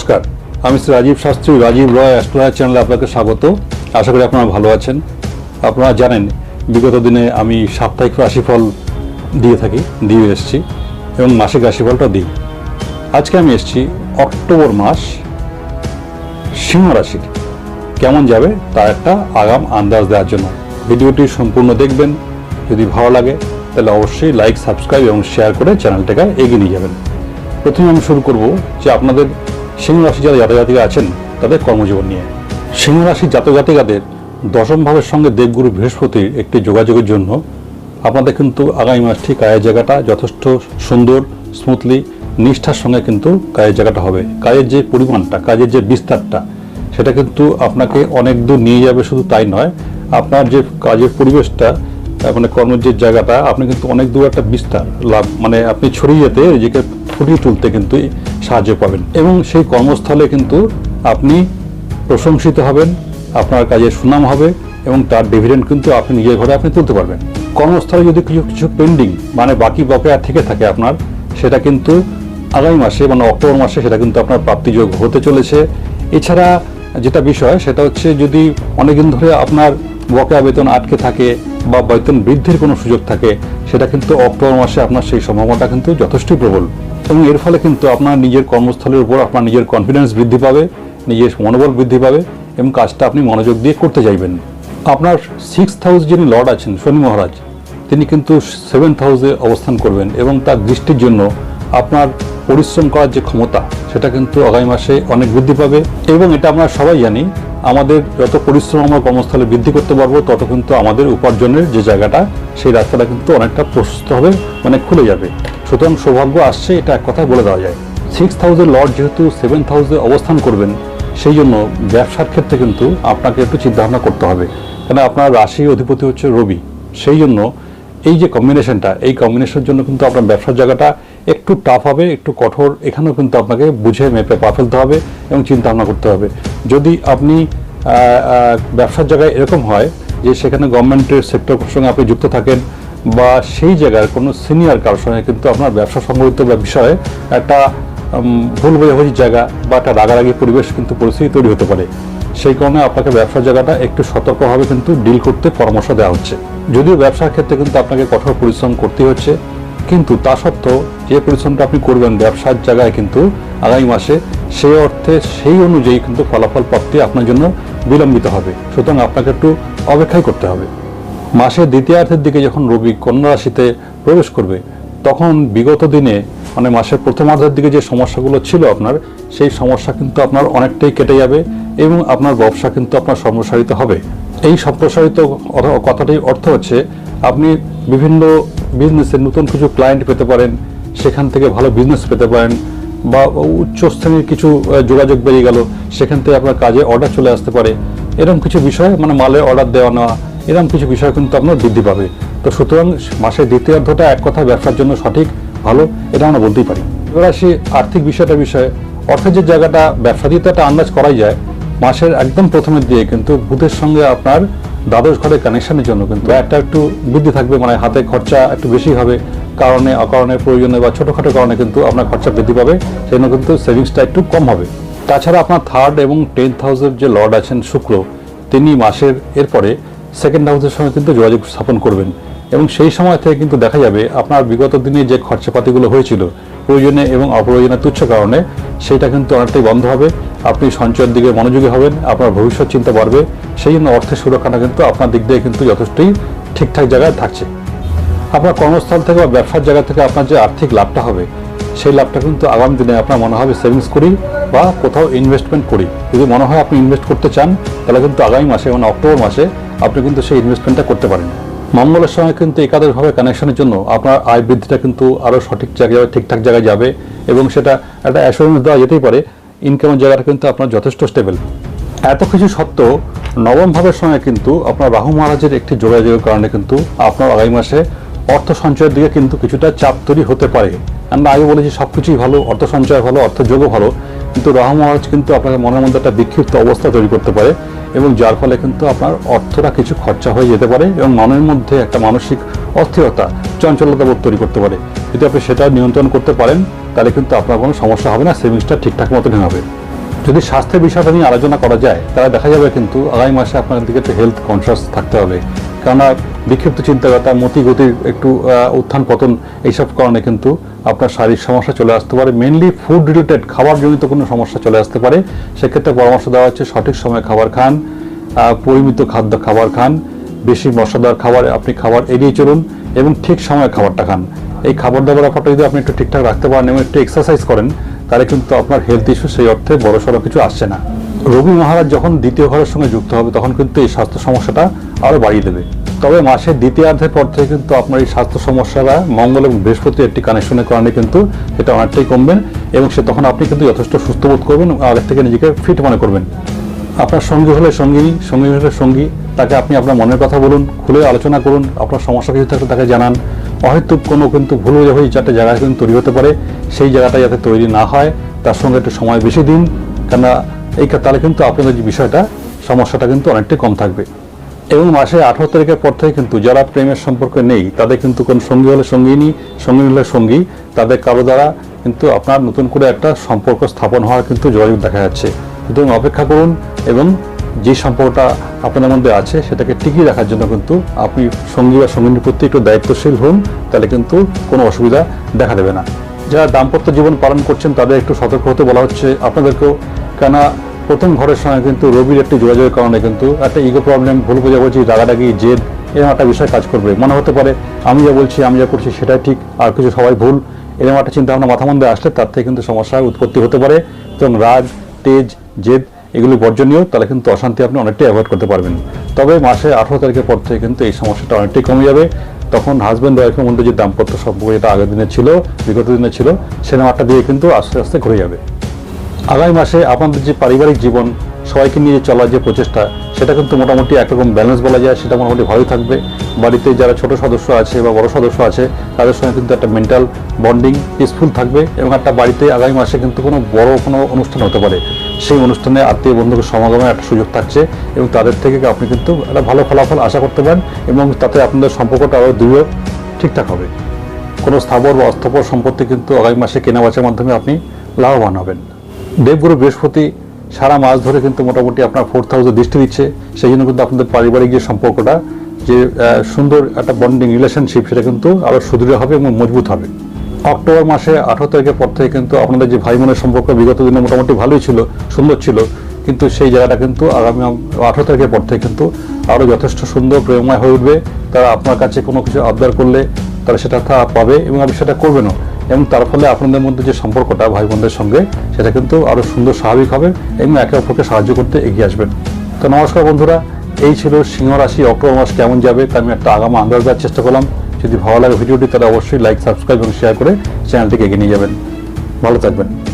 নমস্কার, আমি শ্রী রাজীব শাস্ত্রী, রাজীব রয় অ্যাস্ট্রোলজার চ্যানেলে আপনাকে স্বাগত। আশা করি আপনারা ভালো আছেন। আপনারা জানেন, বিগত দিনে আমি সাপ্তাহিক রাশিফল দিয়ে থাকি, দিয়ে এসেছি এবং মাসিক রাশিফলটা দিই। আজকে আমি এসেছি অক্টোবর মাস, সিংহ রাশির। কেমন যাবে তার একটা আগাম আন্দাজ দেওয়ার জন্য। ভিডিওটি সম্পূর্ণ দেখবেন। যদি ভালো লাগে, তাহলে অবশ্যই লাইক সাবস্ক্রাইব এবং শেয়ার করে চ্যানেলটাকে এগিয়ে নিয়ে যাবেন। প্রথমে আমি শুরু করব যে আপনাদের সিংহ রাশি যারা জাতকাতিকা আছেন, তাদের কর্মজীবন নিয়ে। সিংহ রাশির জাতক জাতিকাদের দশম ভাবের সঙ্গে দেবগুরু বৃহস্পতির একটি যোগাযোগের জন্য আপনাদের কিন্তু আগামী মাসটি কায়ের জায়গাটা যথেষ্ট সুন্দর, স্মুথলি, নিষ্ঠার সঙ্গে কিন্তু কাজের জায়গাটা হবে। কাজের যে পরিমাণটা, কাজের যে বিস্তারটা, সেটা কিন্তু আপনাকে অনেক দূর নিয়ে যাবে, শুধু তাই নয়, আপনার যে কাজের পরিবেশটা মানে কর্মের যে জায়গাটা, আপনি কিন্তু অনেক দূর একটা বিস্তার লাভ মানে আপনি ছড়িয়ে যেতে নিজেকে ফুটিয়ে তুলতে কিন্তু সাহায্য পাবেন। এবং সেই কর্মস্থলে কিন্তু আপনি প্রশংসিত হবেন, আপনার কাজে সুনাম হবে, এবং তার ডিভিডেন্ড কিন্তু আপনি নিজের ঘরে আপনি তুলতে পারবেন। কর্মস্থলে যদি কিছু কিছু পেন্ডিং মানে বাকি বকেয়া থেকে থাকে আপনার, সেটা কিন্তু আগামী মাসে মানে অক্টোবর মাসে সেটা কিন্তু আপনার প্রাপ্তিযোগ হতে চলেছে। এছাড়া যেটা বিষয়, সেটা হচ্ছে যদি অনেকদিন ধরে আপনার বকেয়া বেতন আটকে থাকে বা বেতন বৃদ্ধির কোনো সুযোগ থাকে, সেটা কিন্তু অক্টোবর মাসে আপনার সেই সম্ভাবনাটা কিন্তু যথেষ্টই প্রবল। এবং এর ফলে কিন্তু আপনার নিজের কর্মস্থলের উপর আপনার নিজের কনফিডেন্স বৃদ্ধি পাবে, নিজের মনোবল বৃদ্ধি পাবে এবং কাজটা আপনি মনোযোগ দিয়ে করতে চাইবেন। আপনার সিক্স হাউস যিনি লর্ড আছেন, শনি মহারাজ, তিনি কিন্তু সেভেন্থ হাউসে অবস্থান করবেন এবং তার দৃষ্টির জন্য আপনার পরিশ্রম করার যে ক্ষমতা, সেটা কিন্তু আগামী মাসে অনেক বৃদ্ধি পাবে এবং এটা আমরা সবাই জানি, আমাদের যত পরিশ্রম আমরা কর্মস্থলে বৃদ্ধি করতে পারব, তত কিন্তু আমাদের উপার্জনের যে জায়গাটা, সেই রাস্তাটা কিন্তু অনেকটা প্রশস্ত হবে মানে খুলে যাবে। সুতরাং সৌভাগ্য আসছে, এটা এক কথায় বলে দেওয়া যায়। সিক্স থাউজেন্ড লর্ড যেহেতু সেভেন হাউসে অবস্থান করবেন, সেই জন্য ব্যবসার ক্ষেত্রে কিন্তু আপনাকে একটু চিন্তাভাবনা করতে হবে। কেন আপনার রাশি অধিপতি হচ্ছে রবি, সেই জন্য এই যে কম্বিনেশনটা এই কম্বিনেশনের জন্য কিন্তু আপনার ব্যবসার জায়গাটা একটু টাফ হবে, একটু কঠোর, এখানেও কিন্তু আপনাকে বুঝে মেপে পা ফেলতে হবে এবং চিন্তা ভাবনা করতে হবে। যদি আপনি ব্যবসার জায়গায় এরকম হয় যে সেখানে গভর্নমেন্টের সেক্টর সঙ্গে আপনি যুক্ত থাকেন বা সেই জায়গার কোনো সিনিয়র কারোর সঙ্গে কিন্তু আপনার ব্যবসা বা বিষয়ে একটা ভুল বোঝাবুঝির জায়গা বা একটা রাগারাগি পরিবেশ কিন্তু পরিস্থিতি তৈরি হতে পারে। সেই কারণে আপনাকে ব্যবসার জায়গাটা একটু সতর্কভাবে কিন্তু ডিল করতে পরামর্শ দেওয়া হচ্ছে। যদিও ব্যবসার ক্ষেত্রে কিন্তু আপনাকে কঠোর পরিশ্রম করতে হচ্ছে, কিন্তু তা সত্ত্বেও যে পরিশ্রমটা আপনি করবেন ব্যবসার জায়গায় কিন্তু আগামী মাসে সেই অর্থে সেই অনুযায়ী কিন্তু ফলাফল প্রাপ্তি আপনার জন্য বিলম্বিত হবে। সুতরাং আপনাকে একটু অপেক্ষাই করতে হবে। মাসের দ্বিতীয়ার্ধের দিকে যখন রবি কন্যা রাশিতে প্রবেশ করবে, তখন বিগত দিনে মানে মাসের প্রথমার্ধের দিকে যে সমস্যাগুলো ছিল আপনার, সেই সমস্যা কিন্তু আপনার অনেকটাই কেটে যাবে এবং আপনার ব্যবসা কিন্তু আপনার সম্প্রসারিত হবে। এই সম্প্রসারিত কথাটির অর্থ হচ্ছে, আপনি বিভিন্ন বিজনেসের নতুন কিছু ক্লায়েন্ট পেতে পারেন, সেখান থেকে ভালো বিজনেস পেতে পারেন, বা উচ্চ কিছু যোগাযোগ বেরিয়ে গেল, সেখান থেকে আপনার কাজে অর্ডার চলে আসতে পারে। এরকম কিছু বিষয় মানে মালের অর্ডার দেওয়া নেওয়া এরকম কিছু বিষয় কিন্তু আপনার বৃদ্ধি পাবে। তো সুতরাং মাসের দ্বিতীয়ার্ধটা এক কথা ব্যবসার জন্য সঠিক ভালো এটা আমরা বলতেই পারি। এবার আসি আর্থিক বিষয়টা বিষয়ে। অর্থের যে জায়গাটা ব্যবসা দিয়ে একটা আন্দাজ করাই যায় মাসের একদম প্রথমের দিয়ে কিন্তু বুধের সঙ্গে আপনার দ্বাদশ ঘরের কানেকশনের জন্য কিন্তু একটা একটু বৃদ্ধি থাকবে মানে হাতে খরচা একটু বেশি হবে। কারণে অকারণে প্রয়োজনে বা ছোটোখাটো কারণে কিন্তু আপনার খরচা বৃদ্ধি পাবে সেই জন্য কিন্তু সেভিংসটা একটু কম হবে। তাছাড়া আপনার থার্ড এবং টেন্থ হাউসের যে লর্ড আছেন শুক্র তিনি মাসের এরপরে সেকেন্ড হাউসের সঙ্গে কিন্তু যোগাযোগ স্থাপন করবেন। এবং সেই সময় থেকে কিন্তু দেখা যাবে আপনার বিগত দিনে যে খরচাপাতিগুলো হয়েছিল, প্রয়োজনে এবং অপ্রয়োজনে তুচ্ছ কারণে, সেটা কিন্তু অনেকটাই বন্ধ হবে। আপনি সঞ্চয়ের দিকে মনোযোগী হবেন, আপনার ভবিষ্যৎ চিন্তা বাড়বে। সেই জন্য অর্থের সুরক্ষাটা কিন্তু আপনার দিক দিয়ে কিন্তু যথেষ্টই ঠিকঠাক জায়গায় থাকছে। আপনার কর্মস্থল থেকে বা ব্যবসার জায়গা থেকে আপনার যে আর্থিক লাভটা হবে, সেই লাভটা কিন্তু আগামী দিনে আপনার মনে হবে সেভিংস করি বা কোথাও ইনভেস্টমেন্ট করি। যদি মনে হয় আপনি ইনভেস্ট করতে চান, তাহলে কিন্তু আগামী মাসে মানে অক্টোবর মাসে আপনি কিন্তু সেই ইনভেস্টমেন্টটা করতে পারেন। মঙ্গলের সময় কিন্তু একাধিকভাবে কানেকশনের জন্য আপনার আয় বৃদ্ধিটা কিন্তু আরও সঠিক জায়গায়, ঠিকঠাক জায়গায় যাবে এবং সেটা একটা অ্যাসুরেন্স দেওয়া যেতেই পারে। ইনকামের জায়গাটা কিন্তু আপনার যথেষ্ট স্টেবল এত কিছু সত্ত্বেও নবম ভাবের সঙ্গে কিন্তু আপনার রাহু মহারাজের একটি যোগাযোগের কারণে কিন্তু আপনার আগামী মাসে অর্থ সঞ্চয়ের দিকে কিন্তু কিছুটা চাপ তৈরি হতে পারে। আমরা আগে বলেছি সব কিছুই ভালো, অর্থ সঞ্চয় ভালো, অর্থ যোগও ভালো, কিন্তু রাহু মহারাজ কিন্তু আপনার মনের মধ্যে একটা বিক্ষিপ্ত অবস্থা তৈরি করতে পারে। এবং যার ফলে কিন্তু আপনার অর্থটা কিছু খরচা হয়ে যেতে পারে এবং মনের মধ্যে একটা মানসিক অস্থিরতা চঞ্চলতা বোধ তৈরি করতে পারে। যদি আপনি সেটা নিয়ন্ত্রণ করতে পারেন, তাহলে কিন্তু আপনার কোনো সমস্যা হবে না সেভিংসটা ঠিকঠাক মতনই হবে। যদি স্বাস্থ্যের বিষয়টা নিয়ে আলোচনা করা যায়, তাহলে দেখা যাবে কিন্তু আগামী মাসে আপনার দিকে একটু হেলথ কনসিয়াস থাকতে হবে। কেননা বিক্ষিপ্ত চিন্তাগতা মতি গতির একটু উত্থান পতন এইসব কারণে কিন্তু আপনার শারীরিক সমস্যা চলে আসতে পারে। মেনলি ফুড রিলেটেড খাবার জনিত কোনো সমস্যা চলে আসতে পারে। সেক্ষেত্রে পরামর্শ দেওয়া হচ্ছে সঠিক সময়ে খাবার খান পরিমিত খাদ্য খাবার খান, বেশি মশলাদার খাবার আপনি খাবার এড়িয়ে চলুন এবং ঠিক সময়ে খাবারটা খান। এই খাবার দাবার ব্যাপারটা যদি আপনি একটু ঠিকঠাক রাখতে পারেন এবং একটু এক্সারসাইজ করেন, তাহলে কিন্তু আপনার হেলথ ইস্যু সেই অর্থে বড় সড়ো কিছু আসছে না। রবি মহারাজ যখন দ্বিতীয় ঘরের সঙ্গে যুক্ত হবে, তখন কিন্তু এই স্বাস্থ্য সমস্যাটা আরও বাড়িয়ে দেবে। তবে মাসের দ্বিতীয়ার্ধের পর থেকে কিন্তু আপনার এই স্বাস্থ্য সমস্যাটা মঙ্গল এবং বৃহস্পতি একটি কানেকশনের কারণে কিন্তু এটা অনেকটাই কমবেন এবং সে তখন আপনি কিন্তু যথেষ্ট সুস্থ বোধ করবেন আগের থেকে নিজেকে ফিট মনে করবেন। আপনার সঙ্গী হলে সঙ্গী সঙ্গী হলে সঙ্গী, তাকে আপনি আপনার মনের কথা বলুন, খুলে আলোচনা করুন, আপনার সমস্যা কিছু থাকলে তাকে জানান। অহেতুক কোনো কিন্তু ভুল হয়ে বোঝাবুঝি যাতে জায়গায় কিন্তু তৈরি হতে পারে, সেই জায়গাটা যাতে তৈরি না হয়, তার সঙ্গে একটু সময় বেশি দিন, কেননা এই তাহলে কিন্তু আপনাদের যে বিষয়টা, সমস্যাটা কিন্তু অনেকটাই কম থাকবে। এবং মাসে আঠারো তারিখের পর থেকে কিন্তু যারা প্রেমের সম্পর্কে নেই, তাদের কিন্তু কোন সঙ্গী হলে সঙ্গিনী সঙ্গী হলে সঙ্গী, তাদের কারও দ্বারা কিন্তু আপনার নতুন করে একটা সম্পর্ক স্থাপন হওয়ার কিন্তু যোগাযোগ দেখা যাচ্ছে। সুতরাং অপেক্ষা করুন এবং যে সম্পর্কটা আপনাদের মধ্যে আছে, সেটাকে টিকিয়ে রাখার জন্য কিন্তু আপনি সঙ্গী বা সঙ্গিনীর প্রতি একটু দায়িত্বশীল হন, তাহলে কিন্তু কোনো অসুবিধা দেখা দেবে না। যারা দাম্পত্য জীবন পালন করছেন, তাদের একটু সতর্ক হতে বলা হচ্ছে। আপনাদেরকেও কেন প্রথম ঘরের সঙ্গে কিন্তু রবির একটি যোগাযোগের কারণে কিন্তু একটা ইগো প্রবলেম ভুল বোঝা বোঝাবুঝি, রাগারাগি, জেদ, এরকম একটা বিষয় কাজ করবে। মনে হতে পারে আমি যা বলছি, আমি যা করছি সেটাই ঠিক, আর কিছু সবাই ভুল, এরকম একটা চিন্তা ভাবনা মাথা মধ্যে আসলে তার থেকে কিন্তু সমস্যার উৎপত্তি হতে পারে। এবং রাগ, তেজ, জেদ, এগুলি বর্জনীয়, তাহলে কিন্তু অশান্তি আপনি অনেকটাই অ্যাভয়েড করতে পারবেন। তবে মাসে আঠারো তারিখের পর থেকে কিন্তু এই সমস্যাটা অনেকটাই কমে যাবে। তখন হাজব্যান্ড ওয়াইফের মধ্যে যে দাম্পত্য সম্পর্ক যেটা আগের দিনে ছিল, বিগত দিনে ছিল সিনেমাটা দিয়ে কিন্তু আস্তে আস্তে ঘুরে যাবে। আগামী মাসে আপনাদের যে পারিবারিক জীবন, সবাইকে নিয়ে চলার যে প্রচেষ্টা, সেটা কিন্তু মোটামুটি একরকম ব্যালেন্স বলা যায়, সেটা মোটামুটি ভালোই থাকবে। বাড়িতে যারা ছোট সদস্য আছে বা বড় সদস্য আছে, তাদের সঙ্গে কিন্তু একটা মেন্টাল বন্ডিং পিসফুল থাকবে এবং একটা বাড়িতে আগামী মাসে কিন্তু কোনো বড় কোনো অনুষ্ঠান হতে পারে। সেই অনুষ্ঠানে আত্মীয় বন্ধুকে সমাগমের একটা সুযোগ থাকছে এবং তাদের থেকে আপনি কিন্তু একটা ভালো ফলাফল আশা করতে পারেন এবং তাতে আপনাদের সম্পর্কটা আরও দৃঢ় ঠিকঠাক হবে। কোনো স্থাবর বা অস্থাবর সম্পত্তি কিন্তু আগামী মাসে কেনাবেচার মাধ্যমে আপনি লাভবান হবেন। দেবগুরু বৃহস্পতি সারা মাস ধরে কিন্তু মোটামুটি আপনার ফোর্থ হাউসে দৃষ্টি দিচ্ছে। সেই জন্য কিন্তু আপনাদের পারিবারিক যে সম্পর্কটা, যে সুন্দর একটা বন্ডিং রিলেশনশিপ সেটা কিন্তু আরও সুদৃঢ় হবে এবং মজবুত হবে। অক্টোবর মাসে আঠারো তারিখের পর থেকে কিন্তু আপনাদের যে ভাই বোনের সম্পর্ক বিগত দিনে মোটামুটি ভালোই ছিল, সুন্দর ছিল। কিন্তু সেই জায়গাটা কিন্তু আগামী আঠারো তারিখের পর থেকে কিন্তু আরও যথেষ্ট সুন্দর, প্রেমময় হয়ে উঠবে। তারা আপনার কাছে কোনো কিছু আবদার করলে তারা সেটা পাবে এবং আপনি সেটা করবেনও। এবং তার ফলে আপনাদের মধ্যে যে সম্পর্কটা ভাই বোনদের সঙ্গে, সেটা কিন্তু আরও সুন্দর স্বাভাবিক হবে এবং একে অপরকে সাহায্য করতে এগিয়ে আসবেন তো নমস্কার বন্ধুরা, এই ছিল সিংহ রাশি অক্টোবর মাস কেমন যাবে, তা আমি একটা আগাম আন্দাজ দেওয়ার চেষ্টা করলাম। যদি ভালো লাগে ভিডিওটি, তাহলে অবশ্যই লাইক সাবস্ক্রাইব এবং শেয়ার করে চ্যানেলটিকে এগিয়ে নিয়ে যাবেন। ভালো থাকবেন।